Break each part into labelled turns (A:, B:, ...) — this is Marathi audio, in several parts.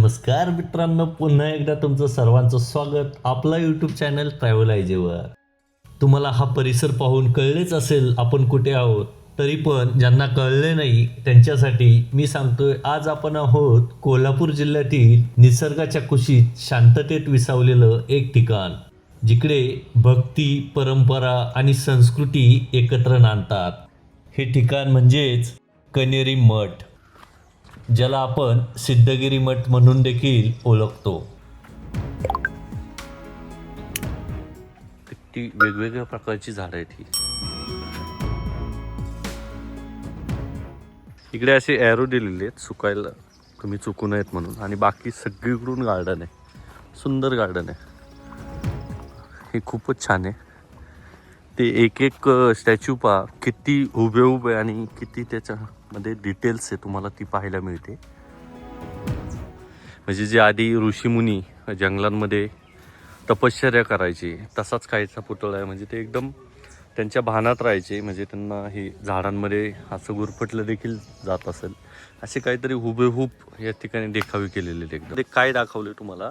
A: नमस्कार मित्रांनो पुन्हा एकदा तुमचं सर्वांचं स्वागत आपला यूट्यूब चॅनल ट्रॅव्हल आयजेवर तुम्हाला हा परिसर पाहून कळलेच असेल आपण कुठे आहोत तरी पण ज्यांना कळले नाही त्यांच्यासाठी मी सांगतोय आज आपण आहोत कोल्हापूर जिल्ह्यातील निसर्गाच्या कुशीत शांततेत विसावलेलं एक ठिकाण जिकडे भक्ती परंपरा आणि संस्कृती एकत्र नांदतात. हे ठिकाण म्हणजेच कनेरी मठ. ज्याला आपण सिद्धगिरी मठ म्हणून देखील ओळखतो.
B: किती वेगवेगळ्या प्रकारची झाडं आहेत ही. इकडे असे ॲरो दिलेले आहेत सुकायला तुम्ही चुकू नयेत म्हणून. आणि बाकी सगळीकडून गार्डन आहे. सुंदर गार्डन आहे. हे खूपच छान आहे. ते एक एक स्टॅच्यू पहा. किती उभे उभे आणि किती त्याच्यामध्ये डिटेल्स आहे तुम्हाला ती पाहायला मिळते. म्हणजे जे आधी ऋषीमुनी जंगलांमध्ये तपश्चर्या करायची तसाच काहीचा पुतळा आहे. म्हणजे ते एकदम त्यांच्या भानात राहायचे. म्हणजे त्यांना हे झाडांमध्ये असं गुरफटलं देखील जात असेल. असे काहीतरी हुबेहूब या ठिकाणी देखावे केलेले आहेत एकदम. ते काय दाखवले तुम्हाला?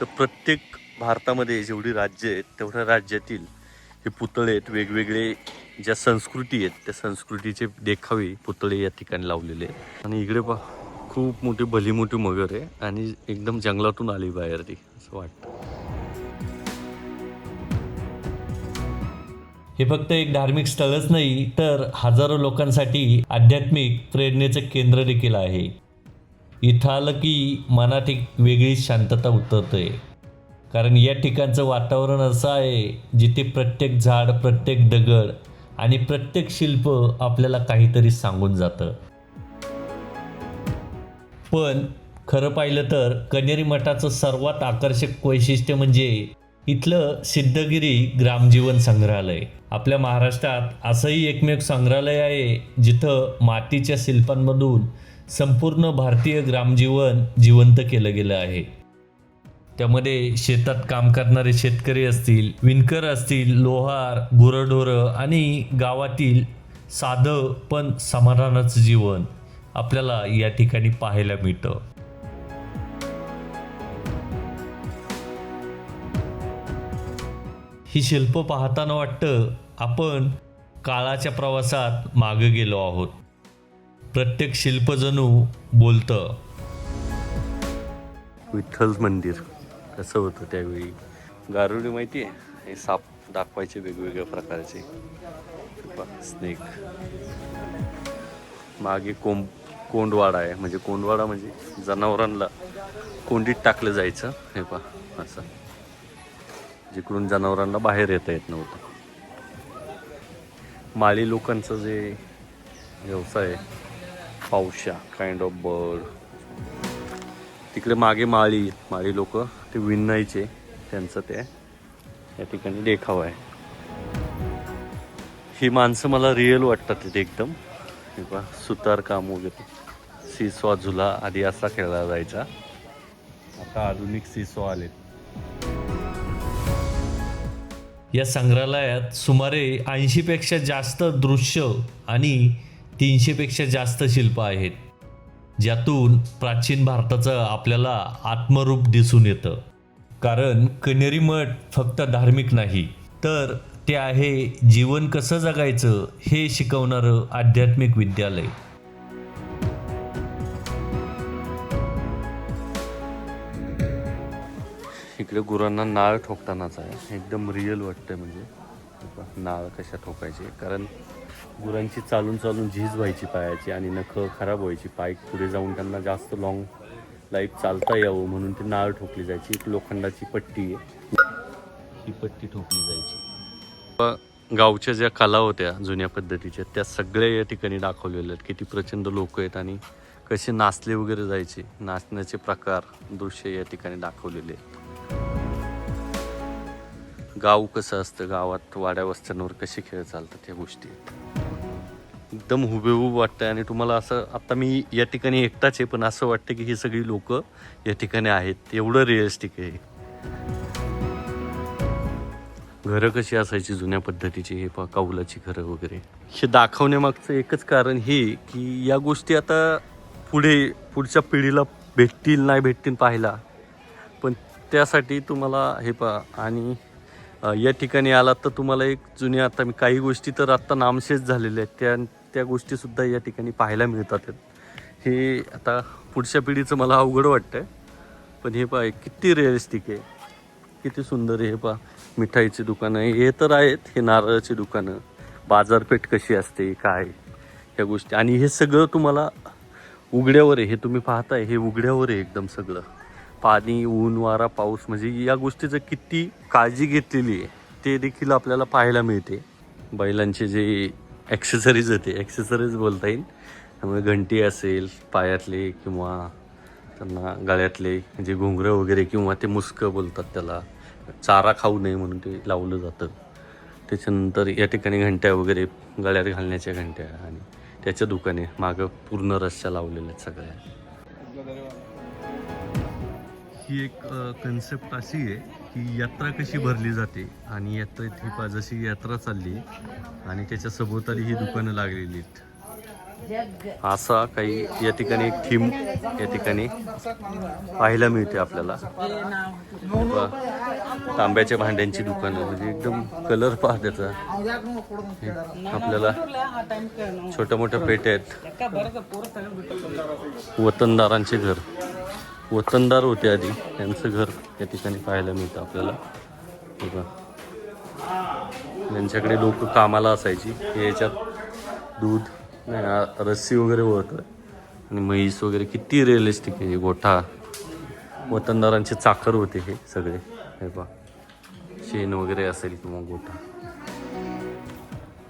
B: तर प्रत्येक भारतामध्ये जेवढी राज्य आहेत तेवढ्या राज्यातील हे पुतळे आहेत वेगवेगळे ज्या संस्कृती आहेत त्या संस्कृतीचे देखावे पुतळे या ठिकाणी लावलेले आहेत. आणि इकडे पहा खूप मोठी भली मोठी मगर आहे आणि एकदम जंगलातून आली बाहेर ती असं वाटतं.
A: हे फक्त एक धार्मिक स्थळच नाही तर हजारो लोकांसाठी आध्यात्मिक प्रेरणेचं केंद्र देखील आहे. इथं आलं की मनात एक वेगळीच शांतता उतरते. कारण या ठिकाणचं वातावरण असं आहे जिथे प्रत्येक झाड प्रत्येक दगड आणि प्रत्येक शिल्प आपल्याला काहीतरी सांगून जातं. पण खरं पाहिलं तर कनेरी मठाचं सर्वात आकर्षक वैशिष्ट्य म्हणजे इथलं सिद्धगिरी ग्रामजीवन संग्रहालय. आपल्या महाराष्ट्रात असंही एकमेव संग्रहालय आहे जिथं मातीच्या शिल्पांमधून संपूर्ण भारतीय ग्रामजीवन जिवंत केलं गेलं आहे. त्यामध्ये शेतात काम करणारे शेतकरी असतील विणकर असतील लोहार गुरढोरं आणि गावातील साधं पण समाधानाचं जीवन आपल्याला या ठिकाणी पाहायला मिळतं. ही शिल्प पाहताना वाटतं आपण काळाच्या प्रवासात मागे गेलो आहोत. प्रत्येक शिल्प जणू बोलतं
B: विठ्ठल मंदिर. कसं होतं त्यावेळी. गारुडी माहिती आहे? हे साप दाखवायचे वेगवेगळ्या प्रकारचे. स्नेक मागे कोंब कोंडवाडा आहे. म्हणजे कोंडवाडा म्हणजे जनावरांना कोंडीत टाकलं जायचं. हे पहा असं. जिकडून जनावरांना बाहेर येता येत नव्हतं. माळी लोकांचं जे व्यवसाय आहे, पावशा काइंड ऑफ बर्ड तिकडे मागे माळी माळी लोक ते विणायचे त्यांचं ते. या ठिकाणी देखावा आहे. ही माणसं मला रिअल वाटतात तिथे एकदम. हे सुतार काम वगैरे सीसॉ झुला आधी असा खेळला जायचा. आता आधुनिक सीसॉ आलेत.
A: या संग्रहालयात सुमारे ऐंशीपेक्षा जास्त दृश्य आणि तीनशेपेक्षा जास्त शिल्प आहेत. ज्यातून प्राचीन भारताचं आपल्याला आत्मरूप दिसून येतं. कारण कनेरी मठ फक्त धार्मिक नाही तर ते आहे जीवन कसं जगायचं हे शिकवणारं आध्यात्मिक विद्यालय.
B: इकडे गुरांना नाळ ठोकतानाच आहे. एकदम रिअल वाटतंय म्हणजे. नाळ कशा ठोकायचे? कारण गुरांची चालून चालून झीज व्हायची पायाची आणि नखं खराब व्हायची. पाय पुढे जाऊन त्यांना जास्त लॉंग लाईफ चालता यावं म्हणून ती नाळ ठोकली जायची. एक लोखंडाची पट्टी आहे. ही पट्टी ठोकली जायची. गावच्या ज्या कला होत्या जुन्या पद्धतीच्या त्या सगळ्या या ठिकाणी दाखवलेल्या आहेत. किती प्रचंड लोक आहेत आणि कसे नाचले वगैरे जायचे. नाचण्याचे प्रकार दृश्य या ठिकाणी दाखवलेले आहेत. गाव कसं असतं? गावात वाड्यावस्त्यांवर कसे खेळ चालतात या गोष्टी? एकदम हुबेहूब वाटतं आणि तुम्हाला असं आत्ता मी या ठिकाणी एकटाच आहे पण असं वाटतं की ही सगळी लोक या ठिकाणी आहेत. एवढं रिअलिस्टिक आहे घरं कशी असायची जुन्या पद्धतीची? हे पहा कौलाची घरं वगैरे. हे दाखवण्यामागचं एकच कारण हे की या गोष्टी आता पुढे पुढच्या पिढीला भेटतील नाही भेटतील पाहायला. पण त्यासाठी तुम्हाला हे पहा आणि या ठिकाणी आलात तर तुम्हाला एक जुन्या आता मी काही गोष्टी तर आत्ता नामशेष झालेल्या आहेत. त्या त्या गोष्टीसुद्धा या ठिकाणी पाहायला मिळतात हे आता पुढच्या पिढीचं मला अवघड वाटतं पण हे पहा किती रिअलिस्टिक आहे. किती सुंदर आहे हे पहा. मिठाईची दुकानं हे तर आहेत. हे नारळाची दुकानं. बाजारपेठ कशी असते काय? ह्या गोष्टी. आणि हे सगळं तुम्हाला उघड्यावर आहे. हे तुम्ही पाहताय हे उघड्यावर आहे एकदम सगळं. पाणी ऊन वारा पाऊस म्हणजे या गोष्टीचं किती काळजी घेतलेली आहे ते देखील आपल्याला पाहायला मिळते. बैलांचे जे ॲक्सेसरीज होते ॲक्सेसरीज बोलता येईल. त्यामुळे घंटी असेल पायातले किंवा त्यांना गळ्यातले जे घुंगरं वगैरे किंवा ते मुस्कं बोलतात त्याला. चारा खाऊ नये म्हणून ते लावलं जातं. त्याच्यानंतर या ठिकाणी घंट्या वगैरे गळ्यात घालण्याच्या घंट्या आणि त्याच्या दुकाने मागं पूर्ण रस्त्या लावलेल्या आहेत सगळ्या. ही एक कन्सेप्ट अशी आहे की यात्रा कशी भरली जाते आणि यात्रेत ही पा जशी यात्रा चालली आणि त्याच्या सभोवताली ही दुकानं लागलेली आहेत. असा काही या ठिकाणी एक थीम या ठिकाणी पाहायला मिळते आपल्याला. तांब्याच्या भांड्यांची दुकानं म्हणजे एकदम कलर पहा त्याचा. आपल्याला छोट्या मोठ्या पेट्या आहेत. वतनदारांचे घर. वतनदार होते आधी. त्यांचं घर या ठिकाणी पाहायला मिळतं आपल्याला. हे त्यांच्याकडे लोक कामाला असायची. याच्यात दूध नाही रस्सी वगैरे वळतं आणि म्हैस वगैरे किती रिअलिस्टिक आहे. गोठा. वतनदारांचे चाकर होते हे सगळे. हे पहा शेण वगैरे असेल किंवा गोठा.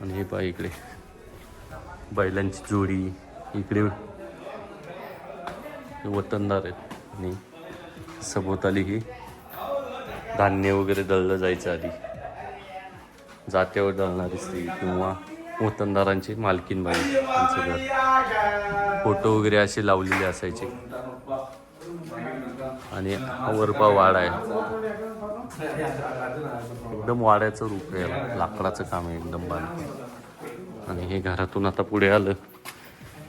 B: आणि हे पहा इकडे. बैलांची जोडी. इकडे वतनदार आहेत. आणि सभोवताली ही धान्य वगैरे दळलं जायचं आधी. जात्यावर दळणारी स्त्री किंवा वतनदारांची मालकीन बाई त्यांचं घर. फोटो वगैरे असे लावलेले असायचे. आणि हा वरपा वाडा आहे. एकदम वाड्याचं रूप आहे याला. लाकडाचं काम आहे एकदम बांध आणि हे घरातून आता पुढे आलं.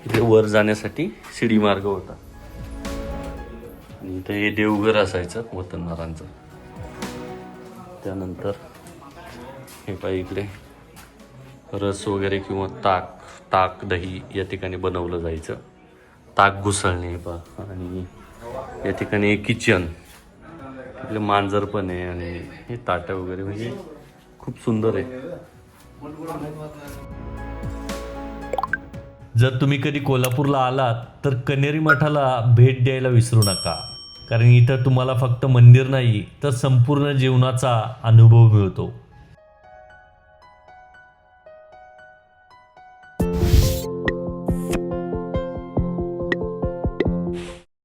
B: इथे वर जाण्यासाठी शिडी मार्ग होता. आणि इथं हे देवघर असायचं वतनदारांचं त्यानंतर हे पाय इकडे. रस वगैरे किंवा ताक ताक दही या ठिकाणी बनवलं जायचं. ताक घुसळणे हे पहा. आणि या ठिकाणी एक किचन. तिकडे मांजर पण आहे आणि हे ताटं वगैरे. म्हणजे खूप सुंदर आहे.
A: जर तुम्ही कधी कोल्हापूरला आलात तर कनेरी मठाला भेट द्यायला विसरू नका. कारण इथं तुम्हाला फक्त मंदिर नाही तर संपूर्ण जीवनाचा अनुभव मिळतो.